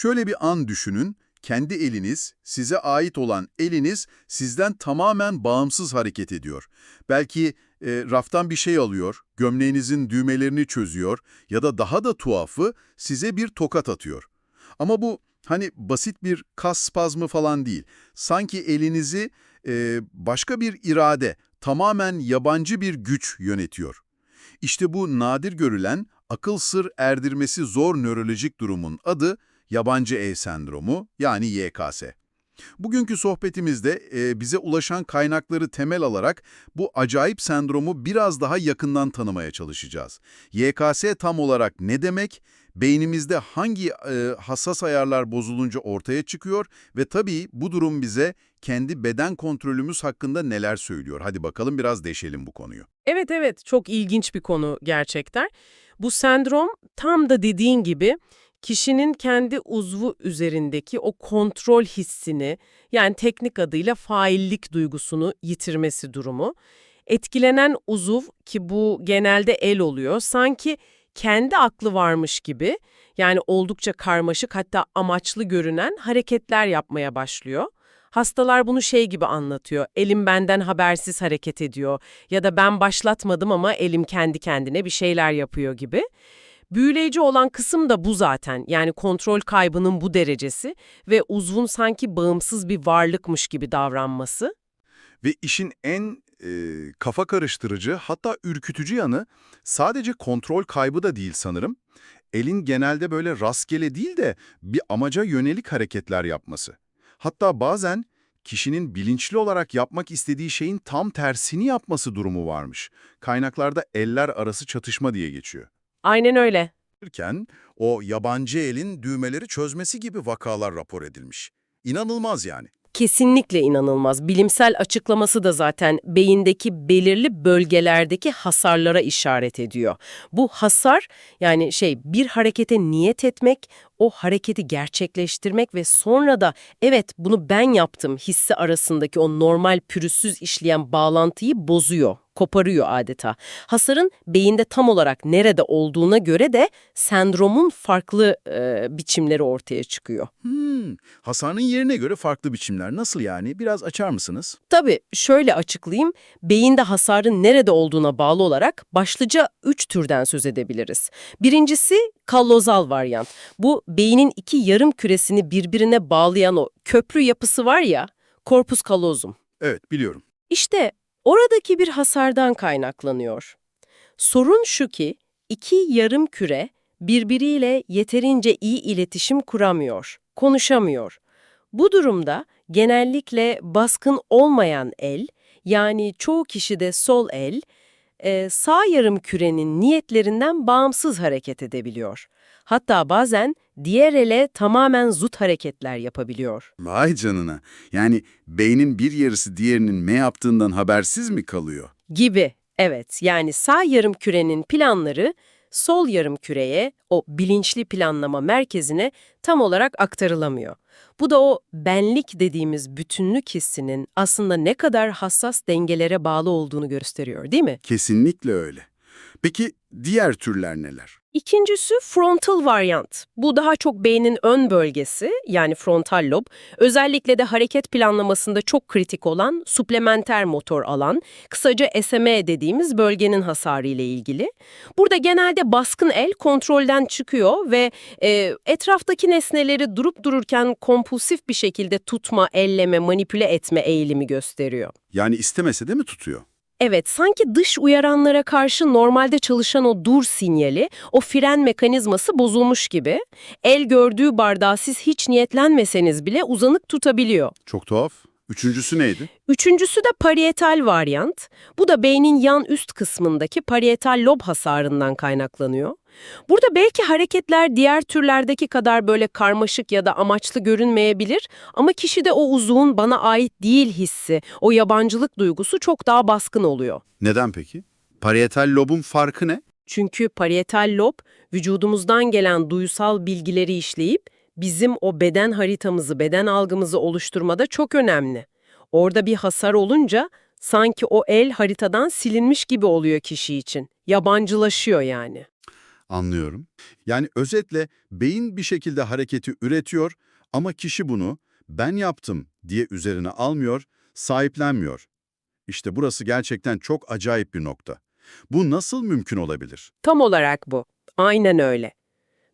Şöyle bir an düşünün, kendi eliniz, size ait olan eliniz sizden tamamen bağımsız hareket ediyor. Belki e, raftan bir şey alıyor, gömleğinizin düğmelerini çözüyor ya da daha da tuhafı size bir tokat atıyor. Ama bu hani basit bir kas spazmı falan değil. Sanki elinizi e, başka bir irade, tamamen yabancı bir güç yönetiyor. İşte bu nadir görülen, akıl sır erdirmesi zor nörolojik durumun adı yabancı ev sendromu yani YKS. Bugünkü sohbetimizde e, bize ulaşan kaynakları temel alarak bu acayip sendromu biraz daha yakından tanımaya çalışacağız. YKS tam olarak ne demek, beynimizde hangi e, hassas ayarlar bozulunca ortaya çıkıyor ve tabii bu durum bize kendi beden kontrolümüz hakkında neler söylüyor. Hadi bakalım biraz deşelim bu konuyu. Evet evet çok ilginç bir konu gerçekten. Bu sendrom tam da dediğin gibi kişinin kendi uzvu üzerindeki o kontrol hissini yani teknik adıyla faillik duygusunu yitirmesi durumu. Etkilenen uzuv ki bu genelde el oluyor sanki kendi aklı varmış gibi yani oldukça karmaşık hatta amaçlı görünen hareketler yapmaya başlıyor. Hastalar bunu şey gibi anlatıyor. Elim benden habersiz hareket ediyor ya da ben başlatmadım ama elim kendi kendine bir şeyler yapıyor gibi. Büyüleyici olan kısım da bu zaten. Yani kontrol kaybının bu derecesi ve uzvun sanki bağımsız bir varlıkmış gibi davranması. Ve işin en e, kafa karıştırıcı hatta ürkütücü yanı sadece kontrol kaybı da değil sanırım. Elin genelde böyle rastgele değil de bir amaca yönelik hareketler yapması. Hatta bazen kişinin bilinçli olarak yapmak istediği şeyin tam tersini yapması durumu varmış. Kaynaklarda eller arası çatışma diye geçiyor. Aynen öyle. Derken o yabancı elin düğmeleri çözmesi gibi vakalar rapor edilmiş. İnanılmaz yani. Kesinlikle inanılmaz. Bilimsel açıklaması da zaten beyindeki belirli bölgelerdeki hasarlara işaret ediyor. Bu hasar yani şey bir harekete niyet etmek, o hareketi gerçekleştirmek ve sonra da evet bunu ben yaptım hissi arasındaki o normal pürüzsüz işleyen bağlantıyı bozuyor, koparıyor adeta. Hasarın beyinde tam olarak nerede olduğuna göre de sendromun farklı e, biçimleri ortaya çıkıyor. Hmm, hasarın yerine göre farklı biçimler. Nasıl yani? Biraz açar mısınız? Tabii şöyle açıklayayım. Beyinde hasarın nerede olduğuna bağlı olarak başlıca üç türden söz edebiliriz. Birincisi kallozal varyant. Bu beynin iki yarım küresini birbirine bağlayan o köprü yapısı var ya, corpus callosum. Evet, biliyorum. İşte oradaki bir hasardan kaynaklanıyor. Sorun şu ki iki yarım küre birbiriyle yeterince iyi iletişim kuramıyor, konuşamıyor. Bu durumda genellikle baskın olmayan el, yani çoğu kişide sol el, e, sağ yarım kürenin niyetlerinden bağımsız hareket edebiliyor. Hatta bazen diğer ele tamamen zıt hareketler yapabiliyor. Vay canına. Yani beynin bir yarısı diğerinin ne yaptığından habersiz mi kalıyor? Gibi, evet. Yani sağ yarım kürenin planları sol yarım küreye, o bilinçli planlama merkezine tam olarak aktarılamıyor. Bu da o benlik dediğimiz bütünlük hissinin aslında ne kadar hassas dengelere bağlı olduğunu gösteriyor, değil mi? Kesinlikle öyle. Peki diğer türler neler? İkincisi frontal varyant. Bu daha çok beynin ön bölgesi yani frontal lob. Özellikle de hareket planlamasında çok kritik olan suplementer motor alan, kısaca SMA dediğimiz bölgenin hasarı ile ilgili. Burada genelde baskın el kontrolden çıkıyor ve e, etraftaki nesneleri durup dururken kompulsif bir şekilde tutma, elleme, manipüle etme eğilimi gösteriyor. Yani istemese de mi tutuyor? Evet, sanki dış uyaranlara karşı normalde çalışan o dur sinyali, o fren mekanizması bozulmuş gibi. El gördüğü bardağı siz hiç niyetlenmeseniz bile uzanık tutabiliyor. Çok tuhaf. Üçüncüsü neydi? Üçüncüsü de parietal varyant. Bu da beynin yan üst kısmındaki parietal lob hasarından kaynaklanıyor. Burada belki hareketler diğer türlerdeki kadar böyle karmaşık ya da amaçlı görünmeyebilir ama kişide o uzun bana ait değil hissi, o yabancılık duygusu çok daha baskın oluyor. Neden peki? Parietal lobun farkı ne? Çünkü parietal lob vücudumuzdan gelen duysal bilgileri işleyip bizim o beden haritamızı, beden algımızı oluşturmada çok önemli. Orada bir hasar olunca sanki o el haritadan silinmiş gibi oluyor kişi için. Yabancılaşıyor yani. Anlıyorum. Yani özetle beyin bir şekilde hareketi üretiyor ama kişi bunu ben yaptım diye üzerine almıyor, sahiplenmiyor. İşte burası gerçekten çok acayip bir nokta. Bu nasıl mümkün olabilir? Tam olarak bu. Aynen öyle.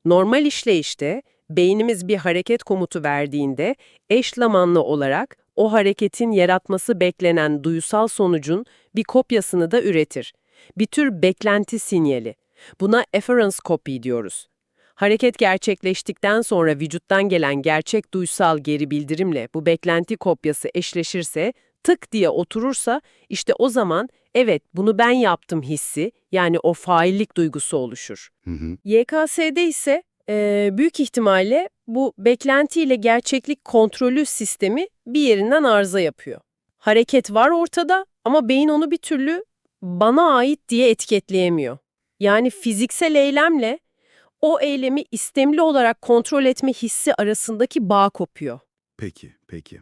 Normal işleyişte beynimiz bir hareket komutu verdiğinde eş zamanlı olarak o hareketin yaratması beklenen duysal sonucun bir kopyasını da üretir. Bir tür beklenti sinyali. Buna efference copy diyoruz. Hareket gerçekleştikten sonra vücuttan gelen gerçek duysal geri bildirimle bu beklenti kopyası eşleşirse, tık diye oturursa işte o zaman evet bunu ben yaptım hissi yani o faillik duygusu oluşur. Hı hı. YKS'de ise e, büyük ihtimalle bu beklenti ile gerçeklik kontrolü sistemi bir yerinden arıza yapıyor. Hareket var ortada ama beyin onu bir türlü bana ait diye etiketleyemiyor. Yani fiziksel eylemle o eylemi istemli olarak kontrol etme hissi arasındaki bağ kopuyor. Peki, peki.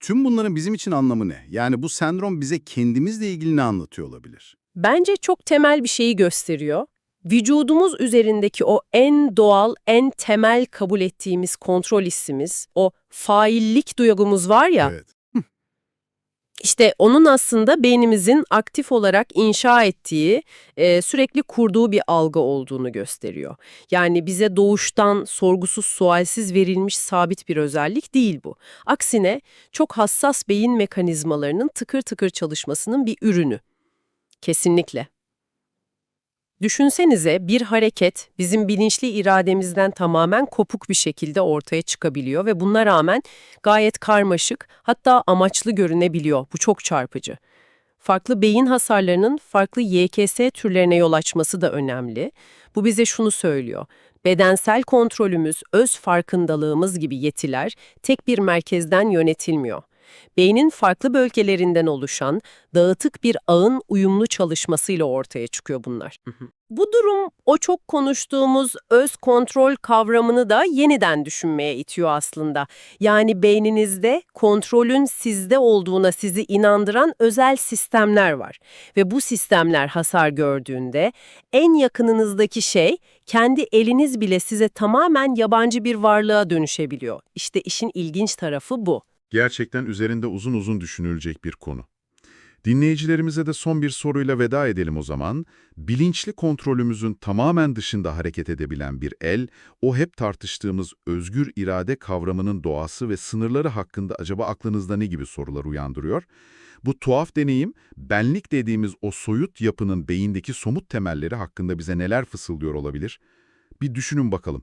Tüm bunların bizim için anlamı ne? Yani bu sendrom bize kendimizle ilgili ne anlatıyor olabilir? Bence çok temel bir şeyi gösteriyor. Vücudumuz üzerindeki o en doğal, en temel kabul ettiğimiz kontrol hissimiz, o faillik duygumuz var ya, Evet. İşte onun aslında beynimizin aktif olarak inşa ettiği, e, sürekli kurduğu bir algı olduğunu gösteriyor. Yani bize doğuştan sorgusuz sualsiz verilmiş sabit bir özellik değil bu. Aksine çok hassas beyin mekanizmalarının tıkır tıkır çalışmasının bir ürünü. Kesinlikle. Düşünsenize bir hareket bizim bilinçli irademizden tamamen kopuk bir şekilde ortaya çıkabiliyor ve buna rağmen gayet karmaşık hatta amaçlı görünebiliyor. Bu çok çarpıcı. Farklı beyin hasarlarının farklı YKS türlerine yol açması da önemli. Bu bize şunu söylüyor. Bedensel kontrolümüz, öz farkındalığımız gibi yetiler tek bir merkezden yönetilmiyor. Beynin farklı bölgelerinden oluşan dağıtık bir ağın uyumlu çalışmasıyla ortaya çıkıyor bunlar. Bu durum o çok konuştuğumuz öz kontrol kavramını da yeniden düşünmeye itiyor aslında. Yani beyninizde kontrolün sizde olduğuna sizi inandıran özel sistemler var. Ve bu sistemler hasar gördüğünde en yakınınızdaki şey kendi eliniz bile size tamamen yabancı bir varlığa dönüşebiliyor. İşte işin ilginç tarafı bu. Gerçekten üzerinde uzun uzun düşünülecek bir konu. Dinleyicilerimize de son bir soruyla veda edelim o zaman. Bilinçli kontrolümüzün tamamen dışında hareket edebilen bir el, o hep tartıştığımız özgür irade kavramının doğası ve sınırları hakkında acaba aklınızda ne gibi sorular uyandırıyor? Bu tuhaf deneyim, benlik dediğimiz o soyut yapının beyindeki somut temelleri hakkında bize neler fısıldıyor olabilir? Bir düşünün bakalım.